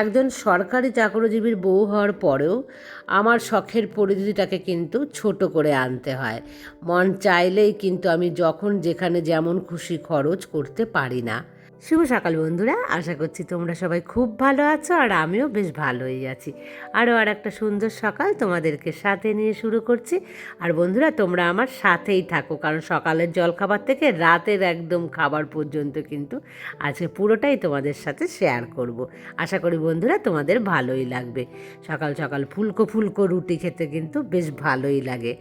একজন সরকারি চাকরজীবীর বউ হওয়ার পরেও আমার শখের পরিধিটাকে কিন্তু ছোট করে আনতে হয়। মন চাইলেই কিন্তু আমি যখন যেখানে যেমন খুশি খরচ করতে পারি না। শুভ সকাল বন্ধুরা, আশা করছি তোমরা সবাই খুব ভালো আছো আর আমিও বেশ ভালোই আছি। আরও আর একটা সুন্দর সকাল তোমাদেরকে সাথে নিয়ে শুরু করছি। আর বন্ধুরা, তোমরা আমার সাথেই থাকো, কারণ সকালের জলখাবার থেকে রাতের একদম খাবার পর্যন্ত কিন্তু আজকে পুরোটাই তোমাদের সাথে শেয়ার করব। আশা করি বন্ধুরা, তোমাদের ভালোই লাগবে। সকাল সকাল ফুলকো ফুলকো রুটি খেতে কিন্তু বেশ ভালোই লাগে।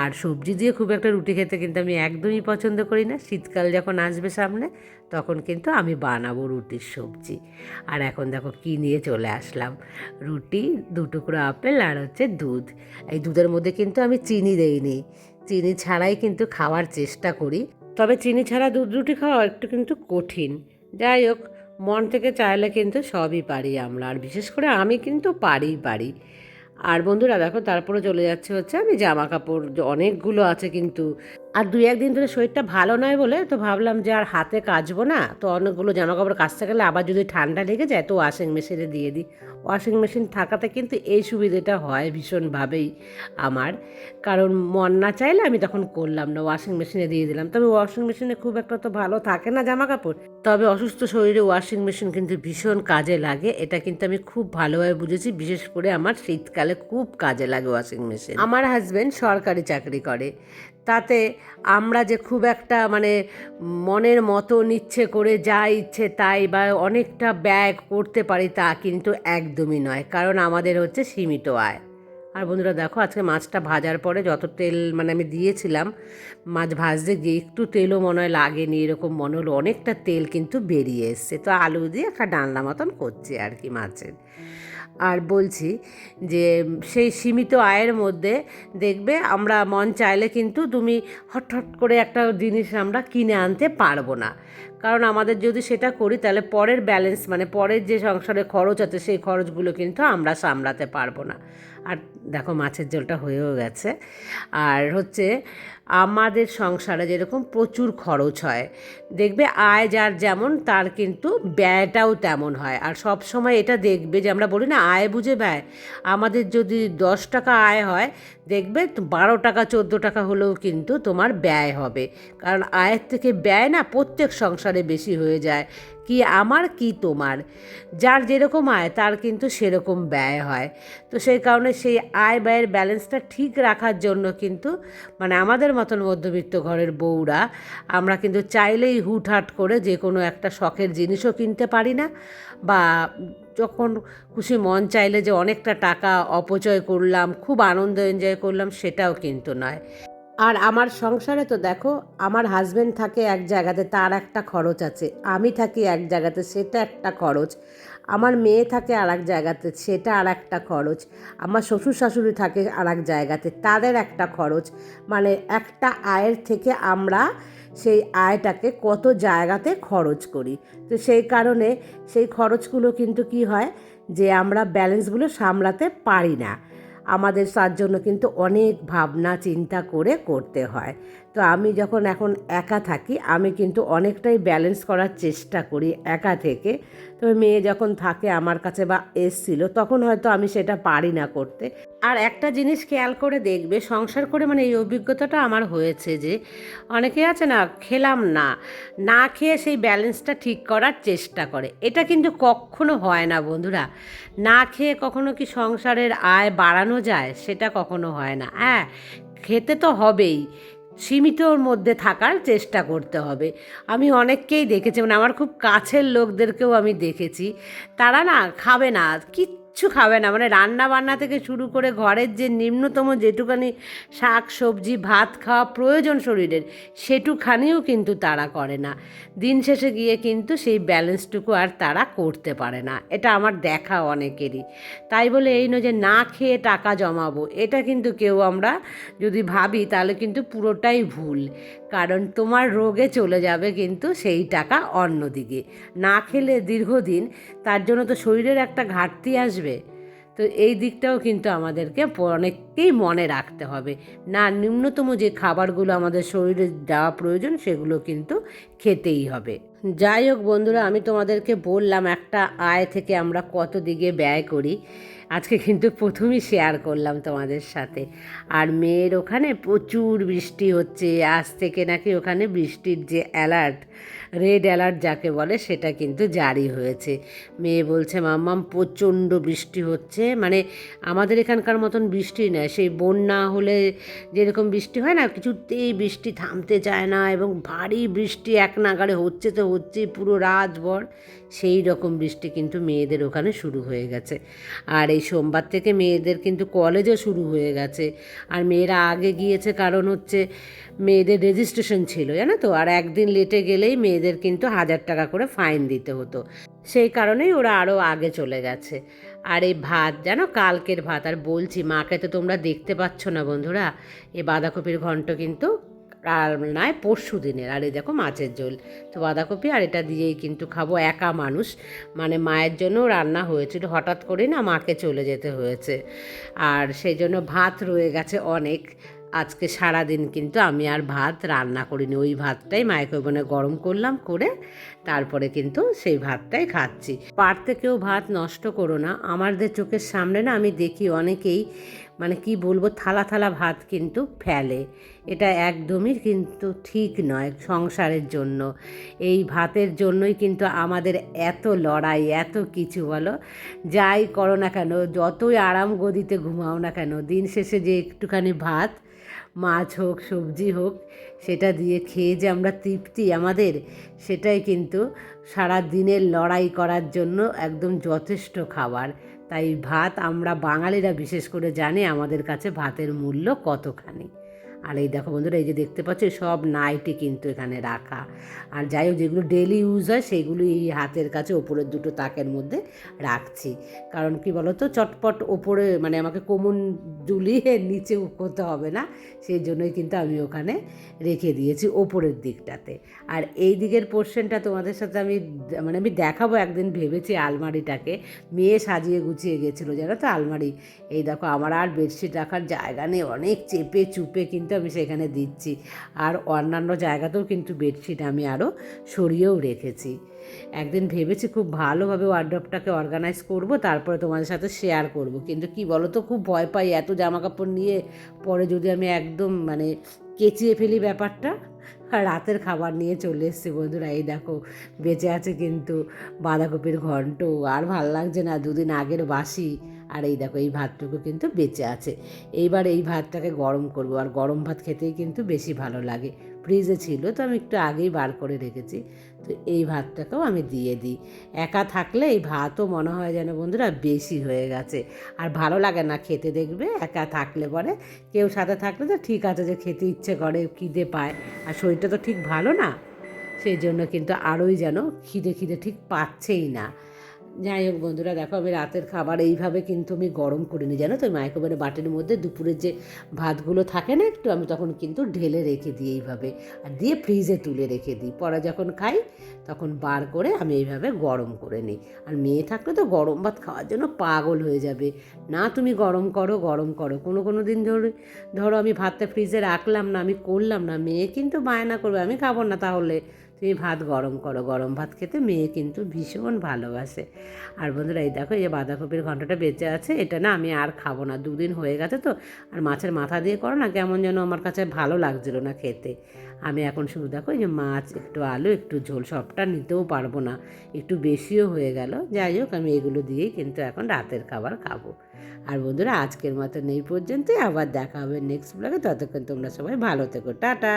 আর সবজি দিয়ে খুব একটা রুটি খেতে কিন্তু আমি একদমই পছন্দ করি না। শীতকাল যখন আসবে সামনে, তখন কিন্তু আমি বানাবো রুটির সবজি। আর এখন দেখো কী নিয়ে চলে আসলাম। রুটি, দু টুকরো আপেল আর হচ্ছে দুধ। এই দুধের মধ্যে কিন্তু আমি চিনি দেইনি। চিনি ছাড়াই কিন্তু খাওয়ার চেষ্টা করি। তবে চিনি ছাড়া দুধ রুটি খাওয়া একটু কিন্তু কঠিন। যাই হোক, মন থেকে চাইলে কিন্তু সবই পারি আমরা। আর বিশেষ করে আমি কিন্তু পারি পারি। আর বন্ধুরা দেখো, তারপরে চলে যাচ্ছে হচ্ছে আমি জামা কাপড় অনেকগুলো আছে কিন্তু। আর দুই একদিন ধরে শরীরটা ভালো নয় বলে তো ভাবলাম যে আর হাতে কাচবো না, তো অনেকগুলো জামা কাপড় কাচতে গেলে আবার যদি ঠান্ডা লেগে যায় তো ওয়াশিং মেশিনে দিয়ে দিই। ওয়াশিং মেশিন থাকাতে কিন্তু এই সুবিধাটা হয় ভীষণভাবেই আমার। কারণ মন না চাইলে আমি তখন করলাম না, ওয়াশিং মেশিনে দিয়ে দিলাম। তবে ওয়াশিং মেশিনে খুব একটা তো ভালো থাকে না জামা কাপড় তবে অসুস্থ শরীরে ওয়াশিং মেশিন কিন্তু ভীষণ কাজে লাগে, এটা কিন্তু আমি খুব ভালোভাবে বুঝেছি, বিশেষ করে আমার শীতকালে খুব কাজে লাগে ওয়াশিং মেশিন। আমার হাজব্যান্ড সরকারি চাকরি করে তাতে আমরা যে খুব একটা মানে মনের মতো ইচ্ছে করে যা ইচ্ছে তাই বা অনেকটা ব্যয় করতে পারি তা কিন্তু একদমই নয়। কারণ আমাদের হচ্ছে সীমিত আয়। আর বন্ধুরা দেখো আজকে মাছটা ভাজার পরে যত তেল মানে আমি দিয়েছিলাম, মাছ ভাজতে গিয়ে একটু তেলও মনে হয় লাগেনি, এরকম মনে হলো অনেকটা তেল কিন্তু বেরিয়ে এসছে। তো আলু দিয়ে একটা ডালনা মতন করছে আর কি মাছের। আর বলছি যে সেই সীমিত আয়ের মধ্যে দেখবে আমরা মন চাইলে কিন্তু তুমি হট হট করে একটা জিনিস আমরা কিনে আনতে পারব না। কারণ আমাদের যদি সেটা করি তাহলে পরের ব্যালেন্স মানে পরের যে সংসারে খরচ আছে সেই খরচগুলো কিন্তু আমরা সামলাতে পারব না। আর দেখো মাছের ঝোলটা হয়েও গেছে। আর হচ্ছে আমাদের সংসারে যেরকম প্রচুর খরচ হয়, দেখবে আয় যার যেমন, তার কিন্তু ব্যয়টাও তেমন হয়। আর সব সময় এটা দেখবে যে, আমরা বলি না, আয় বুঝে ব্যয়। আমাদের যদি দশ টাকা আয় হয়, দেখবে বারো টাকা, চোদ্দ টাকা হলেও কিন্তু তোমার ব্যয় হবে। কারণ আয়ের থেকে ব্যয় না প্রত্যেক সংসারে বেশি হয়ে যায়। কি আমার, কি তোমার? যার যেরকম আয়, তার কিন্তু সেরকম ব্যয় হয়। তো সেই কারণে সেই আয় ব্যয়ের ব্যালেন্সটা ঠিক রাখার জন্য কিন্তু মানে আমাদের মতন মধ্যবিত্ত ঘরের বউরা, আমরা কিন্তু চাইলেই হুটহাট করে যে কোনো একটা শখের জিনিসও কিনতে পারি না, বা যখন খুশি মন চাইলে যে অনেকটা টাকা অপচয় করলাম, খুব আনন্দ এনজয় করলাম, সেটাও কিন্তু নয়। আর আমার সংসারে তো দেখো, আমার হাজব্যান্ড থাকে এক জায়গাতে, তার একটা খরচ আছে। আমি থাকি এক জায়গাতে, সেটা একটা খরচ। আমার মেয়ে থাকে আর এক জায়গাতে, সেটা আর একটা খরচ। আমার শ্বশুর শাশুড়ি থাকে আর এক জায়গাতে, তাদের একটা খরচ। মানে একটা আয়ের থেকে আমরা সেই আয়টাকে কত জায়গাতে খরচ করি। তো সেই কারণে সেই খরচগুলো কিন্তু কি হয়, যে আমরা ব্যালেন্সগুলো সামলাতে পারি না। আমাদের তার জন্য কিন্তু অনেক ভাবনা চিন্তা করে করতে হয়। তো আমি যখন এখন একা থাকি, আমি কিন্তু অনেকটাই ব্যালেন্স করার চেষ্টা করি একা থেকে। তবে মেয়ে যখন থাকে আমার কাছে বা এসছিল, তখন হয়তো আমি সেটা পারি না করতে। আর একটা জিনিস খেয়াল করে দেখবে, সংসার করে মানে এই অভিজ্ঞতাটা আমার হয়েছে যে, অনেকে আছে না, খেলাম না না খেয়ে সেই ব্যালেন্সটা ঠিক করার চেষ্টা করে। এটা কিন্তু কখনো হয় না বন্ধুরা। না খেয়ে কখনো কি সংসারের আয় বাড়ানো যায়? সেটা কখনো হয় না। হ্যাঁ খেতে তো হবেই। সীমিতর মধ্যে থাকার চেষ্টা করতে হবে। আমি অনেককেই দেখেছি মানে আমার খুব কাছের লোকদেরকেও আমি দেখেছি। তারা না খাবে না, কিচ্ছু খাবে না। মানে রান্না বান্না থেকে শুরু করে ঘরের যে নিম্নতম যেটুকানি শাক, সবজি, ভাত খাওয়া প্রয়োজন শরীরের, সেটুখানিও কিন্তু তারা করে না। দিন শেষে গিয়ে কিন্তু সেই ব্যালেন্সটুকু আর তারা করতে পারে না। এটা আমার দেখা অনেকেরই। তাই বলে এই নয় যে না খেয়ে টাকা জমাবো, এটা কিন্তু কেউ আমরা যদি ভাবি তাহলে কিন্তু পুরোটাই ভুল। কারণ তোমার রোগে চলে যাবে কিন্তু সেই টাকা অন্যদিকে। না খেলে দীর্ঘদিন তার জন্য তো শরীরের একটা ঘাটতি আসবে। তো এই দিকটাও কিন্তু আমাদেরকে অনেককেই মনে রাখতে হবে। না ন্যূনতম যে খাবারগুলো আমাদের শরীরে দেওয়া প্রয়োজন সেগুলো কিন্তু খেতেই হবে। যাই হোক বন্ধুরা, আমি তোমাদেরকে বললাম একটা আয় থেকে আমরা কত দিকে ব্যয় করি। আজকে কিন্তু প্রথমেই শেয়ার করলাম তোমাদের সাথে। আর মেয়ের ওখানে প্রচুর বৃষ্টি হচ্ছে। আজ থেকে নাকি ওখানে বৃষ্টির যে অ্যালার্ট রেড অ্যালার্ট যাকে বলে, সেটা কিন্তু জারি হয়েছে। মেয়ে বলছে মাম্মাম প্রচণ্ড বৃষ্টি হচ্ছে। মানে আমাদের এখানকার মতন বৃষ্টি নয়। সেই বন্যা হলে যেরকম বৃষ্টি হয় না, কিছুতেই বৃষ্টি থামতে চায় না এবং ভারী বৃষ্টি এক নাগাড়ে হচ্ছে তো হচ্ছে পুরো রাতভর। সেই রকম বৃষ্টি কিন্তু মেয়েদের ওখানে শুরু হয়ে গেছে। আর এই সোমবার থেকে মেয়েদের কিন্তু কলেজও শুরু হয়ে গেছে। আর মেয়েরা আগে গিয়েছে কারণ হচ্ছে, মেয়েদের রেজিস্ট্রেশন ছিল, জানো তো? আর একদিন লেটে গেলেই মেয়েদের কিন্তু হাজার টাকা করে ফাইন দিতে হতো। সেই কারণেই ওরা আরও আগে চলে গেছে। আর এই ভাত, জানো, কালকের ভাত, আর বলছি, মাকে তো তোমরা দেখতে পাচ্ছ না বন্ধুরা এই বাঁধাকপির ঘন্ট কিন্তু আর নয়, পরশু দিনের, আর এই দেখো মাছের ঝোল। তো বাঁধাকপি, আর এটা দিয়েই কিন্তু খাব একা মানুষ। মানে মায়ের জন্য রান্না হয়েছিল, হঠাৎ করে না মাকে চলে যেতে হয়েছে। আর সেই জন্য ভাত রয়ে গেছে অনেক। আজকে সারা দিন কিন্তু আমি আর ভাত রান্না করিনি। ওই ভাতটাই মাইক্রোওভেনে গরম করলাম করে তারপরে কিন্তু সেই ভাতটাই খাচ্ছি। পারতে কেউ ভাত নষ্ট করো না। আমাদের চোখের সামনে না আমি দেখি অনেকেই মানে কি বলব, থালা থালা ভাত কিন্তু ফেলে। এটা একদমই কিন্তু ঠিক নয় সংসারের জন্য। এই ভাতের জন্যই কিন্তু আমাদের এত লড়াই, এত কিছু বলো। যাই করো না কেন, যতই আরাম গদিতে ঘুমাও না কেন, দিন শেষে যে একটুখানি ভাত মাছ হোক, সবজি হোক, সেটা দিয়ে খেয়ে যে আমরা তৃপ্তি আমাদের, সেটাই কিন্তু সারা দিনের লড়াই করার জন্য একদম যথেষ্ট খাবার। তাই ভাত আমরা বাঙালিরা বিশেষ করে জানে আমাদের কাছে ভাতের মূল্য কতখানি। আর এই দেখো বন্ধুরা, এই যে দেখতে পাচ্ছ সব নাইটি কিন্তু এখানে রাখা। আর যাই হোক, যেগুলো ডেলি ইউজ হয়, সেগুলো এই হাতের কাছে ওপরের দুটো তাকের মধ্যে রাখছি। কারণ কি বলতো, চটপট ওপরে মানে আমাকে কোমন দুলিয়ে নিচে করতে হবে না, সেই জন্যই কিন্তু আমি ওখানে রেখে দিয়েছি ওপরের দিকটাতে। আর এই দিকের পোর্শনটা তোমাদের সাথে আমি মানে আমি দেখাবো একদিন ভেবেছি আলমারিটাকে। মেয়ে সাজিয়ে গুছিয়ে গেছিল, জানো তো আলমারি? এই দেখো, আমার আর বেডশিট রাখার জায়গা নেই, অনেক চেপে চুপে কিন্তু আমি সেখানে দিচ্ছি। আর অন্যান্য জায়গাতেও কিন্তু বেডশিট আমি আরও সরিয়েও রেখেছি। একদিন ভেবেছি খুব ভালোভাবে ওয়ার্ড্রপটাকে অর্গানাইজ করব, তারপরে তোমাদের সাথে শেয়ার করব। কিন্তু কি বলো তো খুব ভয় পাই এত জামা কাপড় নিয়ে, পরে যদি আমি একদম মানে কেচিয়ে ফেলি ব্যাপারটা আর রাতের খাবার নিয়ে চলে এসছি বন্ধুরা। এই দেখো, বেঁচে আছে কিন্তু বাঁধাকপির ঘন্ট। আর ভালো লাগছে না, দুদিন আগের বাসি। আর এই দেখো, এই ভাতটুকু কিন্তু বেঁচে আছে। এইবার এই ভাতটাকে গরম করব। আর গরম ভাত খেতেই কিন্তু বেশি ভালো লাগে। ফ্রিজে ছিল, তো আমি একটু আগেই বার করে রেখেছি। তো এই ভাতটাকেও আমি দিয়ে দিই। একা থাকলে এই ভাতও মনে হয় যেন বন্ধুরা বেশি হয়ে গেছে। আর ভালো লাগে না খেতে দেখবে, একা থাকলে পরে। কেউ সাথে থাকলে তো ঠিক আছে যে খেতে ইচ্ছে করে, খিদে পায়। আর শরীরটা তো ঠিক ভালো না। সেই জন্য কিন্তু আরোই যেন খিদে খিদে ঠিক পাচ্ছেই না। যাই হোক বন্ধুরা, দেখো আমি রাতের খাবার এইভাবে কিন্তু আমি গরম করিনি, জানো তো? মাইক্রোওভেনের বাটির মধ্যে দুপুরের যে ভাতগুলো থাকে না একটু, আমি তখন কিন্তু ঢেলে রেখে দিই এইভাবে আর দিয়ে ফ্রিজে তুলে রেখে দিই। পরে যখন খাই, তখন বার করে আমি এইভাবে গরম করে নিই। আর মেয়ে থাকলে তো গরম ভাত খাওয়ার জন্য পাগল হয়ে যাবে। না তুমি গরম করো গরম করো। কোনো কোনো দিন ধরে, ধরো আমি ভাতটা ফ্রিজে রাখলাম না, আমি করলাম না, মেয়ে কিন্তু বায়না করবে, আমি খাব না তাহলে। তুমি ভাত গরম করো, গরম ভাত খেতে মেয়ে কিন্তু ভীষণ ভালোবাসে। আর বন্ধুরা, এই দেখো, এই যে বাঁধাকপির ঘন্টাটা বেঁচে আছে, এটা না আমি আর খাব না, দুদিন হয়ে গেছে তো, আর মাছের মাথা দিয়ে করো না, কেমন যেন আমার কাছে ভালো লাগছিল না খেতে। আমি এখন শুধু দেখো, এই যে মাছ, একটু আলু, একটু ঝোল, সবটা নিতেও পারব না, একটু বেশিও হয়ে গেল। যাই হোক, আমি এগুলো দিয়েই কিন্তু এখন রাতের খাবার খাব। আর বন্ধুরা, আজকের মতো নেই পর্যন্তই, আবার দেখা হবে নেক্সট ব্লগে ততক্ষণ তোমরা সবাই ভালো থেকো, টাটা!